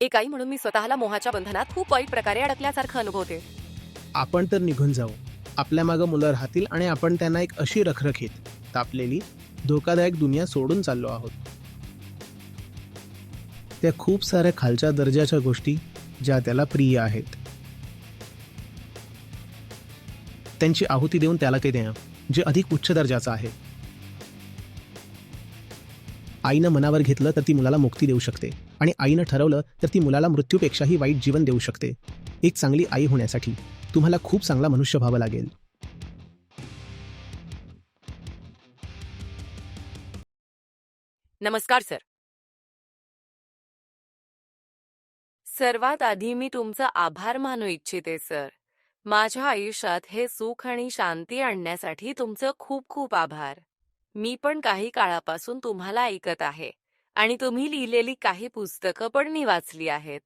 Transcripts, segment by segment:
एक आई म्हणून मी स्वतःला मोहाच्या बंधनात खूप वाईट प्रकारे अडकल्यासारखं अनुभवते. आपण तर निघून जाऊ. आपल्या मागं मुलं राहतील आणि आपण त्यांना एक अशी रखरखीत तापलेली धोकादायक दुनिया सोडून चाललो आहोत. त्या खूप साऱ्या खालच्या दर्जाच्या गोष्टी ज्या त्याला प्रिय आहेत. त्यांची आहुती देऊन त्याला ते द्या जे अधिक उच्च दर्जाचं आहे. आईनं मनावर घेतलं तर ती मुलाला मुक्ती देऊ शकते. आणि आईनं ठरवलं तर ती मुलाला मृत्यूपेक्षाही वाईट जीवन देऊ शकते. एक चांगली आई होण्यासाठी तुम्हाला खूप चांगला मनुष्य व्हावं लागेल. नमस्कार सर. सर्वात आधी मी तुमचा आभार मानू इच्छिते सर. माझ्या आयुष्यात हे सुख आणि शांती आणण्यासाठी तुमचं खूप खूप आभार. मी पण काही काळापासून तुम्हाला ऐकत आहे आणि तुम्ही लिहिलेली काही पुस्तकं पण मी वाचली आहेत.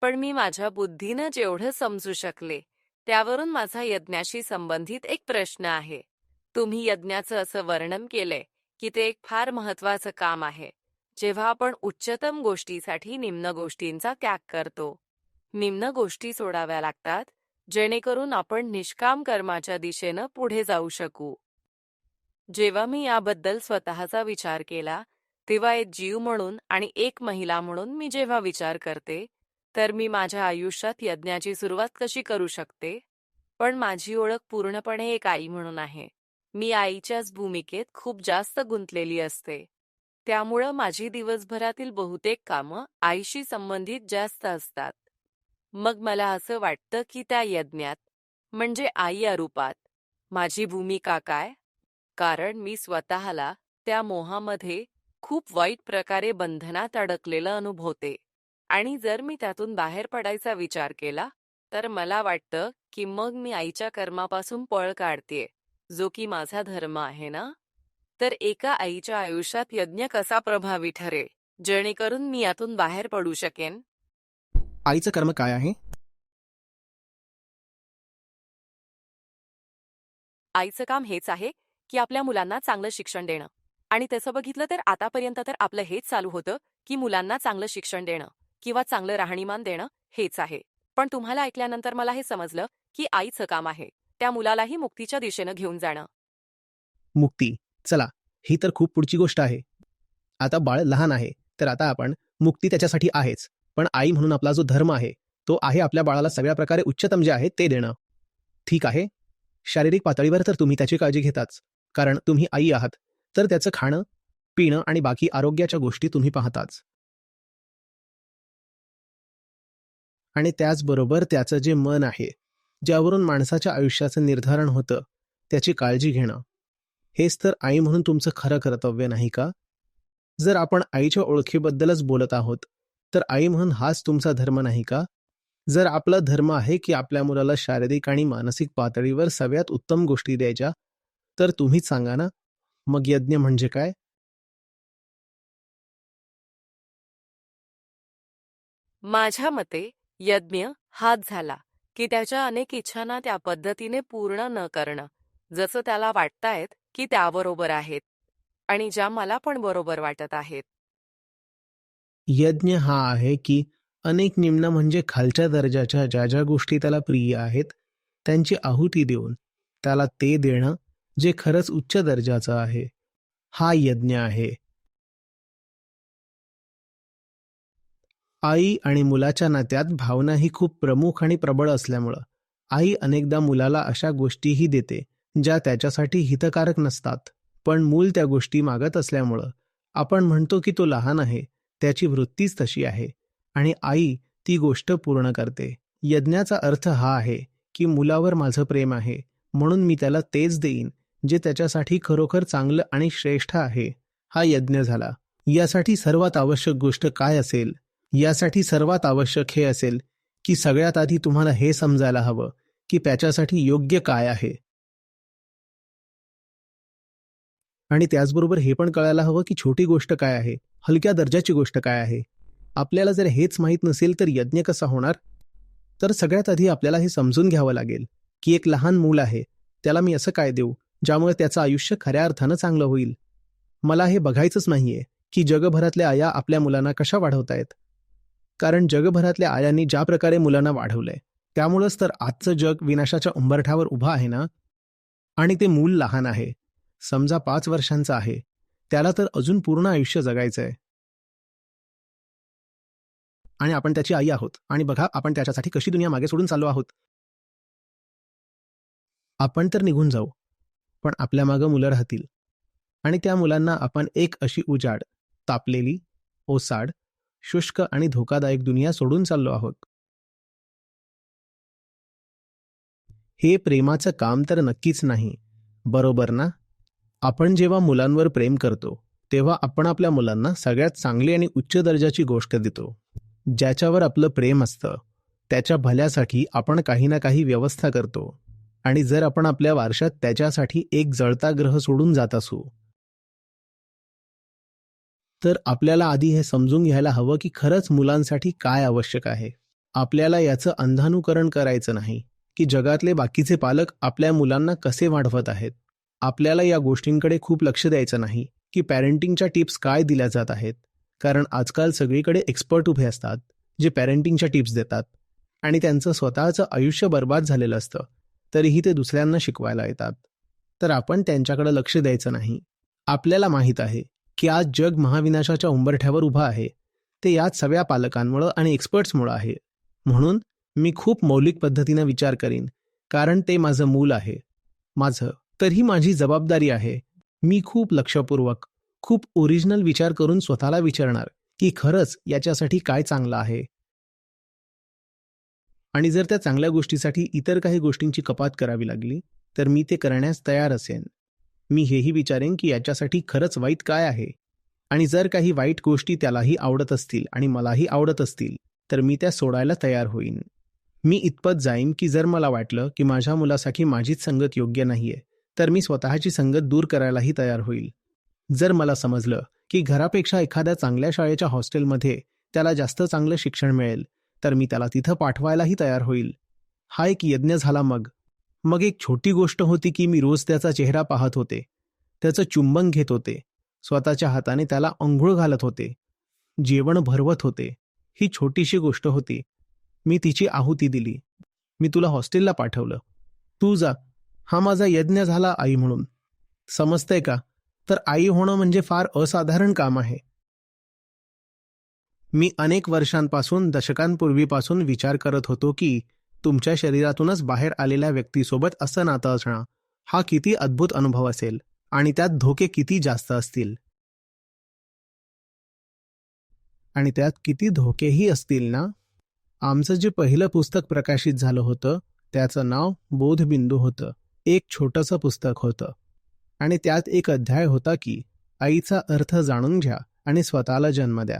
पण मी माझ्या बुद्धीनं जेवढं समजू शकले त्यावरून माझा यज्ञाशी संबंधित एक प्रश्न आहे. तुम्ही यज्ञाचं असं वर्णन केलंय की ते एक फार महत्वाचं काम आहे. जेव्हा आपण उच्चतम गोष्टीसाठी निम्न गोष्टींचा त्याग करतो. निम्न गोष्टी सोडाव्या लागतात जेणेकरून आपण निष्काम कर्माच्या दिशेनं पुढे जाऊ शकू. जेव्हा मी याबद्दल स्वतःचा विचार केला तेव्हा एक जीव म्हणून आणि एक महिला म्हणून मी जेव्हा विचार करते तर मी माझ्या आयुष्यात यज्ञाची सुरुवात कशी करू शकते? पण माझी ओळख पूर्णपणे एक आई म्हणून आहे. मी आईच्याच भूमिकेत खूप जास्त गुंतलेली असते. त्यामुळं माझी दिवसभरातील बहुतेक कामं आईशी संबंधित जास्त असतात. मग मला असं वाटतं की त्या यज्ञात म्हणजे आई या रूपात माझी भूमिका काय? कारण मी स्वतःला त्या मोहामध्ये खूप वाईट प्रकारे बंधनात अडकलेलं अनुभवते. आणि जर मी त्यातून बाहेर पडायचा विचार केला तर मला वाटतं की मग मी आईच्या कर्मापासून पळ काढतेय जो की माझा धर्म आहे ना? तर एका आईच्या आयुष्यात यज्ञ कसा प्रभावी ठरेल जेणेकरून मी यातून बाहेर पडू शकेन? आईचं कर्म काय आहे? आईचं काम हेच आहे की आपल्या मुलांना चांगलं शिक्षण देणं. आणि तसं बघितलं तर आतापर्यंत तर आपलं हेच चालू होतं की मुलांना चांगलं शिक्षण देणं किंवा चांगलं राहणीमान देणं हेच आहे. पण तुम्हाला ऐकल्यानंतर मला हे समजलं की आईचं काम आहे त्या मुलालाही मुक्तीच्या दिशेनं घेऊन जाणं. मुक्ती. चला ही तर खूप पुढची गोष्ट आहे. आता बाळ लहान आहे तर आता आपण मुक्ती त्याच्यासाठी आहेच. पण आई म्हणून आपला जो धर्म आहे तो आहे आपल्या बाळाला सगळ्या प्रकारे उच्चतम जे आहे ते देणं. ठीक आहे? शारीरिक पातळीवर तर तुम्ही त्याची काळजी घेताच. कारण तुम्ही आई आहात. तर त्याचं खाणं पिणं आणि बाकी आरोग्याच्या गोष्टी तुम्ही पाहताच. आणि त्याचबरोबर त्याचं जे मन आहे ज्यावरून माणसाच्या आयुष्याचं निर्धारण होतं त्याची काळजी घेणं. हेच तर आई म्हणून तुमचं खरं कर्तव्य नाही का? जर आपण आईच्या ओळखीबद्दलच बोलत आहोत तर आई म्हणून हाच तुमचा धर्म नाही का? जर आपला धर्म आहे की आपल्या मुलाला शारीरिक आणि मानसिक पातळीवर सगळ्यात उत्तम गोष्टी द्यायच्या तर तुम्हीच सांगा ना. मग यज्ञ म्हणजे काय? माझ्या मते यज्ञ हाच झाला की त्याच्या अनेक इच्छांना त्या पद्धतीने पूर्ण न करणं जसं त्याला वाटतायत की त्याबरोबर आहेत आणि ज्या मला पण बरोबर वाटत आहेत. यज्ञ हा आहे की अनेक निम्न म्हणजे खालच्या दर्जाच्या ज्या ज्या गोष्टी त्याला प्रिय आहेत त्यांची आहुती देऊन त्याला ते देणं जे खरंच उच्च दर्जाचं आहे. हा यज्ञ आहे. आई आणि मुलाच्या नात्यात भावना ही खूप प्रमुख आणि प्रबळ असल्यामुळं आई अनेकदा मुलाला अशा गोष्टीही देते ज्या त्याच्यासाठी हितकारक नसतात. पण मूल त्या गोष्टी मागत असल्यामुळं आपण म्हणतो की तो लहान आहे त्याची वृत्तीच तशी आहे. आणि आई ती गोष्ट पूर्ण करते. यज्ञाचा अर्थ हा आहे की मुलावर माझं प्रेम आहे म्हणून मी त्याला तेच देईन जे त्याच्यासाठी खरोखर चांगलं आणि श्रेष्ठ आहे हा यज्ञ झाला. यासाठी सर्वात आवश्यक गोष्ट काय असेल? यासाठी सर्वात आवश्यक हे असेल की सगळ्यात आधी तुम्हाला हे समजायला हवं की त्याच्यासाठी योग्य काय आहे. आणि त्याचबरोबर हे पण कळायला हवं की छोटी गोष्ट काय आहे हलक्या दर्जाची गोष्ट काय आहे. आपल्याला जर हेच माहीत नसेल तर यज्ञ कसा होणार? तर सगळ्यात आधी आपल्याला हे समजून घ्यावं लागेल की एक लहान मूल आहे त्याला मी असं काय देऊ? ज्यामुळे त्याचं आयुष्य खऱ्या अर्थानं चांगलं होईल. मला हे बघायचंच नाहीये की जगभरातल्या आया आपल्या मुलांना कशा वाढवतायत. कारण जगभरातल्या आयांनी ज्या प्रकारे मुलांना वाढवलंय त्यामुळंच तर आजचं जग विनाशाच्या उंबरठ्यावर उभं आहे ना? आणि ते मूल लहान आहे. समजा पाच वर्षांचं आहे. त्याला तर अजून पूर्ण आयुष्य जगायचंय. आणि आपण त्याची आई आहोत. आणि बघा आपण त्याच्यासाठी कशी दुनिया मागे सोडून चाललो आहोत. आपण तर निघून जाऊ. पण आपल्या मागं मुलं राहतील. आणि त्या मुलांना आपण एक अशी उजाड तापलेली ओसाड शुष्क आणि धोकादायक दुनिया सोडून चाललो आहोत. हे प्रेमाचं काम तर नक्कीच नाही. बरोबर ना? आपण जेव्हा मुलांवर प्रेम करतो तेव्हा आपण आपल्या मुलांना सगळ्यात चांगली आणि उच्च दर्जाची गोष्ट देतो. ज्याच्यावर आपलं प्रेम असतं त्याच्या भल्यासाठी आपण काही ना काही व्यवस्था करतो. आणि जर आपण आपल्या वारशात त्याच्यासाठी एक जळता ग्रह सोडून जात असू तर आपल्याला आधी हे समजून घ्यायला हवं की खरंच मुलांसाठी काय आवश्यक आहे. आपल्याला याचं अंधानुकरण करायचं नाही की जगातले बाकीचे पालक आपल्या मुलांना कसे वाढवत आहेत. आपल्याला या गोष्टींकडे खूप लक्ष द्यायचं नाही की पॅरेंटिंगच्या टिप्स काय दिल्या जात आहेत. कारण आजकाल सगळीकडे एक्सपर्ट उभे असतात जे पॅरेंटिंगच्या टिप्स देतात. आणि त्यांचं स्वतःचं आयुष्य बर्बाद झालेलं असतं. तरीही ते दुसऱ्यांना शिकवायला येतात. तर आपण त्यांच्याकडे लक्ष द्यायचं नाही. आपल्याला माहीत आहे की आज जग महाविनाशाच्या उंबरठ्यावर उभं आहे. ते यात सगळ्या पालकांमुळं आणि एक्सपर्ट्समुळं आहे. म्हणून मी खूप मौलिक पद्धतीनं विचार करीन कारण ते माझं मूल आहे. माझं तर ही माझी जबाबदारी आहे. मी खूप लक्षपूर्वक खूप ओरिजिनल विचार करून स्वतःला विचारणार की खरंच याच्यासाठी काय चांगलं आहे? आणि जर त्या चांगल्या गोष्टीसाठी इतर काही गोष्टींची कपात करावी लागली तर मी ते करण्यास तयार असेन. मी हेही विचारेन की याच्यासाठी खरंच वाईट काय आहे? आणि जर काही वाईट गोष्टी त्यालाही आवडत असतील आणि मलाही आवडत असतील तर मी त्या सोडायला तयार होईन. मी इतपत जाईन की जर मला वाटलं की माझ्या मुलासाठी माझीच संगत योग्य नाहीये तर मी स्वतःची संगत दूर करायलाही तयार होईल. जर मला समजलं की घरापेक्षा एखाद्या चांगल्या शाळेच्या हॉस्टेलमध्ये त्याला जास्त चांगलं शिक्षण मिळेल तर मी त्याला तिथं पाठवायलाही तयार होईल. हा एक यज्ञ झाला मग. मग एक छोटी गोष्ट होती की मी रोज त्याचा चेहरा पाहत होते. त्याचं चुंबन घेत होते. स्वतःच्या हाताने त्याला अंघोळ घालत होते. जेवण भरवत होते. ही छोटीशी गोष्ट होती. मी तिची आहुती दिली. मी तुला हॉस्टेलला पाठवलं. तू जा. हा माझा यज्ञ झाला आई म्हणून. समजतंय का? तर आई होणं म्हणजे फार असाधारण काम आहे. मी अनेक वर्षांपासून दशकांपूर्वीपासून विचार करत होतो की तुमच्या शरीरातूनच बाहेर आलेल्या व्यक्तीसोबत असं नातं असणं हा किती अद्भुत अनुभव असेल आणि त्यात धोके किती जास्त असतील? आणि त्यात किती धोकेही असतील ना? आमचं जे पहिलं पुस्तक प्रकाशित झालं होतं त्याचं नाव बोधबिंदू होतं. एक छोटंसं पुस्तक होतं. आणि त्यात एक अध्याय होता की आईचा अर्थ जाणून घ्या आणि स्वतःला जन्म द्या.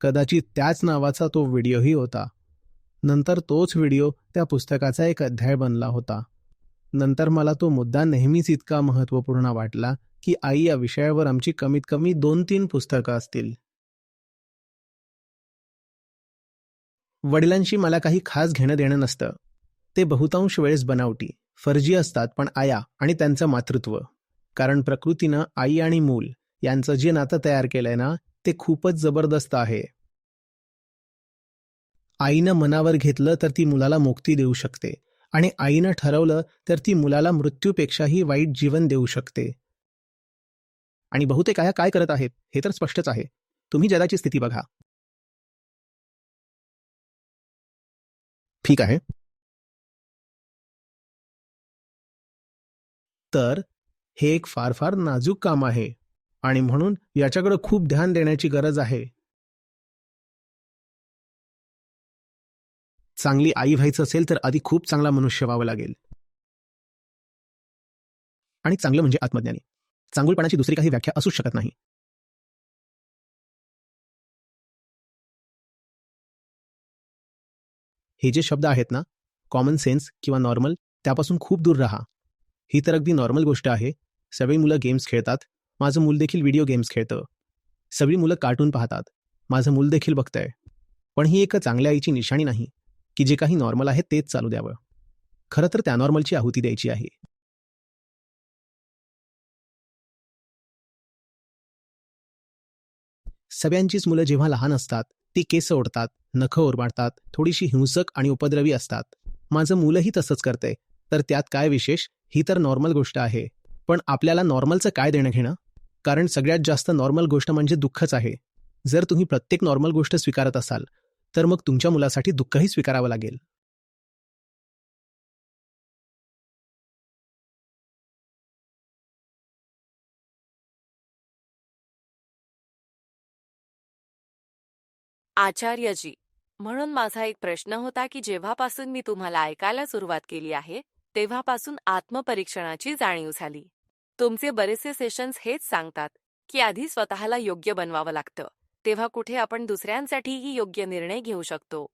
कदाचित त्याच नावाचा तो व्हिडिओही होता. नंतर तोच व्हिडिओ त्या पुस्तकाचा एक अध्याय बनला होता. नंतर मला तो मुद्दा नेहमीच इतका महत्त्वपूर्ण वाटला की आई या विषयावर आमची कमीत कमी दोन तीन पुस्तकं असतील. वडिलांशी मला काही खास घेणं देणं नसतं. ते बहुतांश वेळेस बनावटी फर्जी असतात पण आया आणि त्यांचं मातृत्व. कारण प्रकृतीनं आई आणि मूल यांचं जे नातं तयार केलंय ना ते खूपच जबरदस्त आहे. आईनं मनावर घेतलं तर ती मुलाला मुक्ती देऊ शकते आणि आईनं ठरवलं तर ती मुलाला मृत्यूपेक्षाही वाईट जीवन देऊ शकते. आणि बहुतेक आया काय करत आहेत हे तर स्पष्टच आहे. तुम्ही जगाची स्थिती बघा. ठीक आहे. तर हे एक फार फार नाजूक काम आहे. आणि म्हणून याच्याकडे खूप ध्यान देण्याची गरज आहे. चांगली आई व्हायचं असेल तर आधी खूप चांगला मनुष्य व्हावं लागेल. आणि चांगलं म्हणजे आत्मज्ञानी. चांगुलपणाची दुसरी काही व्याख्या असूच शकत नाही. हे जे शब्द आहेत ना कॉमन सेन्स किंवा नॉर्मल त्यापासून खूप दूर राहा. ही तर अगदी नॉर्मल गोष्ट आहे. सगळी मुलं गेम्स खेळतात. माझं मूल देखील व्हिडिओ गेम्स खेळतं. सगळी मुलं कार्टून पाहतात. माझं मूल देखील बघतंय. पण ही एक चांगल्या आईची निशाणी नाही की जे काही नॉर्मल आहे तेच चालू द्यावं. खरं तर त्या नॉर्मलची आहुती द्यायची आहे. सगळ्यांचीच मुलं जेव्हा लहान असतात ती केस ओढतात नखं ओरबाडतात थोडीशी हिंसक आणि उपद्रवी असतात. माझं मुलंही तसंच करते तर त्यात काय विशेष? ही तर नॉर्मल गोष्ट आहे. पण आपल्याला नॉर्मलचं काय देणं घेणं कारण सगळ्यात जास्त नॉर्मल गोष्ट म्हणजे दुःखच आहे. जर तुम्ही प्रत्येक नॉर्मल गोष्ट स्वीकारत असाल तर मग तुमच्या मुलासाठी दुःखही स्वीकारावं लागेल. आचार्यजी म्हणून माझा एक प्रश्न होता की जेव्हापासून मी तुम्हाला ऐकायला सुरुवात केली आहे तेव्हापासून आत्मपरीक्षणाची जाणीव झाली. तुमचे बरेचसे सेशन्स हेच सांगतात की आधी स्वतःला योग्य बनवावं लागतं. तेव्हा कुठे आपण दुसऱ्यांसाठीही योग्य निर्णय घेऊ शकतो.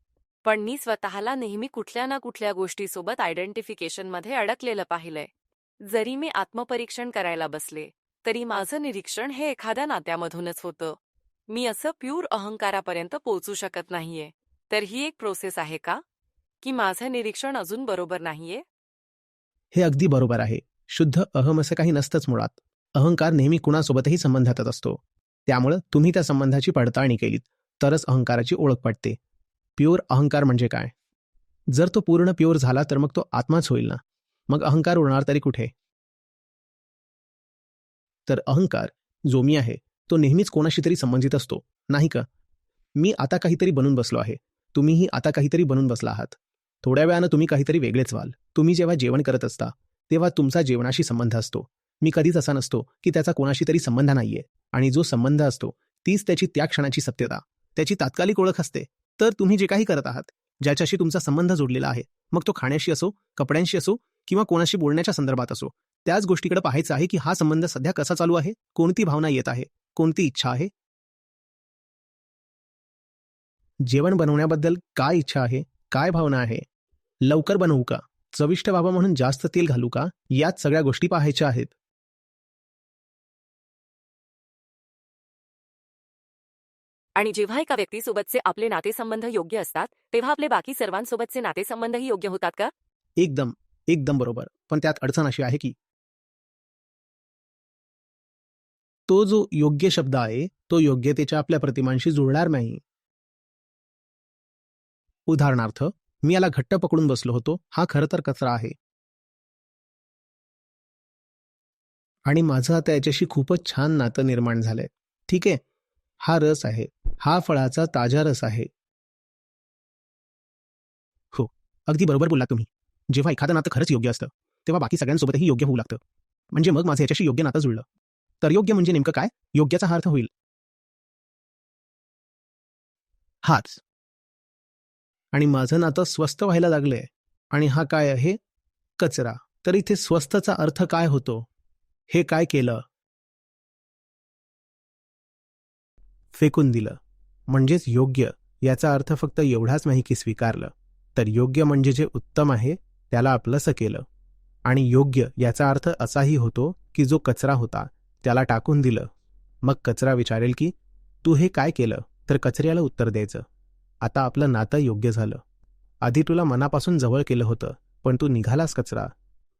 पण मी स्वतःला नेहमी कुठल्या ना कुठल्या गोष्टीसोबत आयडेंटिफिकेशनमध्ये अडकलेलं पाहिलंय. जरी मी आत्मपरीक्षण करायला बसले तरी माझं निरीक्षण हे एखाद्या नात्यामधूनच होतं. मी असं प्यूर अहंकारापर्यंत पोहोचू शकत नाहीये. तर ही एक प्रोसेस आहे का? की माझं निरीक्षण अजून बरोबर नाहीये? हे अगदी बरोबर आहे. शुद्ध अहम असं काही नसतंच मुळात. अहंकार नेहमी कुणासोबतही संबंधातच असतो. त्यामुळं तुम्ही त्या संबंधाची पडताळणी केलीत तरच अहंकाराची ओळख पडते प्युअर अहंकार म्हणजे काय? जर तो पूर्ण प्युअर झाला तर मग तो आत्माच होईल ना? मग अहंकार उरणार तरी कुठे? तर अहंकार जो मी आहे तो नेहमीच कोणाशी तरी संबंधित असतो नाही का? मी आता काहीतरी बनून बसलो आहे. तुम्हीही आता काहीतरी बनून बसला आहात. थोड्या वेळानं तुम्ही काहीतरी वेगळेच व्हाल. तुम्ही जेव्हा जेवण करत असता तेव्हा तुमचा जेवणाशी संबंध असतो. मी कधीच असा नसतो की त्याचा कोणाशी तरी संबंध नाहीये. आणि जो संबंध असतो तीच त्याची त्या क्षणाची सत्यता. त्याची तात्कालिक ओळख असते. तर तुम्ही जे काही करत आहात ज्याच्याशी तुमचा संबंध जोडलेला आहे मग तो खाण्याशी असो कपड्यांशी असो किंवा कोणाशी बोलण्याच्या संदर्भात असो त्याच गोष्टीकडे पाहायचं आहे की हा संबंध सध्या कसा चालू आहे कोणती भावना येत आहे कोणती इच्छा आहे? जेवण बनवण्याबद्दल काय इच्छा आहे काय भावना आहे? लवकर बनवू का? चविष्ट व्हावं म्हणून जास्त तेल घालू का? यात सगळ्या गोष्टी पाहायच्या आहेत. आणि जेव्हा एका व्यक्तीसोबतचे आपले नातेसंबंध योग्य असतात तेव्हा आपले बाकी सर्वांसोबतचे नातेसंबंधही योग्य होतात का? एकदम एकदम बरोबर. पण त्यात अडचण अशी आहे की तो जो योग्य शब्द आहे तो योग्यतेच्या आपल्या प्रतिमांशी जुळणार नाही. उदाहरणार्थ मी याला घट्ट पकडून बसलो होतो. हा खरं तर कचरा आहे. आणि माझं आता याच्याशी खूपच छान नातं निर्माण झालंय. ठीक आहे. हा रस आहे. हा फळाचा ताजा रस आहे. हो. अगदी बरोबर बोलला तुम्ही. जेव्हा एखादं नातं खरंच योग्य असतं तेव्हा बाकी सगळ्यांसोबतही योग्य होऊ लागतं. म्हणजे मग माझं याच्याशी योग्य नातं जुळलं. तर योग्य म्हणजे नेमकं काय? योग्याचा हा अर्थ होईल. हाच. आणि माझं नातं स्वस्त व्हायला लागलंय. आणि हा काय आहे? कचरा. तर इथे स्वस्तचा अर्थ काय होतो? हे काय केलं? फेकून दिलं. म्हणजेच योग्य. याचा अर्थ फक्त एवढाच नाही की स्वीकारलं. तर योग्य म्हणजे जे उत्तम आहे त्याला आपलंसं केलं. आणि योग्य याचा अर्थ असाही होतो की जो कचरा होता त्याला टाकून दिलं. मग कचरा विचारेल की तू हे काय केलं? तर कचऱ्याला उत्तर द्यायचं. आता आपलं नातं योग्य झालं. आधी तुला मनापासून जवळ केलं होतं पण तू निघालास कचरा.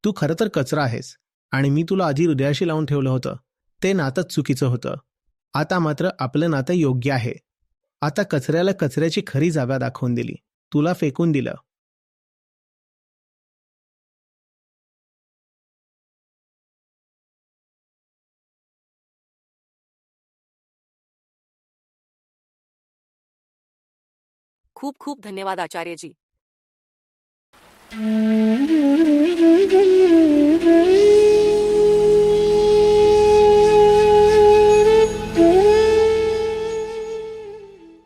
तू खरं तर कचरा आहेस आणि मी तुला आधी हृदयाशी लावून ठेवलं होतं. ते नातं चुकीचं होतं. आता मात्र आपलं नातं योग्य आहे. आता कचऱ्याला कचऱ्याची खरी जागा दाखवून दिली. तुला फेकून दिलं. खूप खूप धन्यवाद आचार्यजी.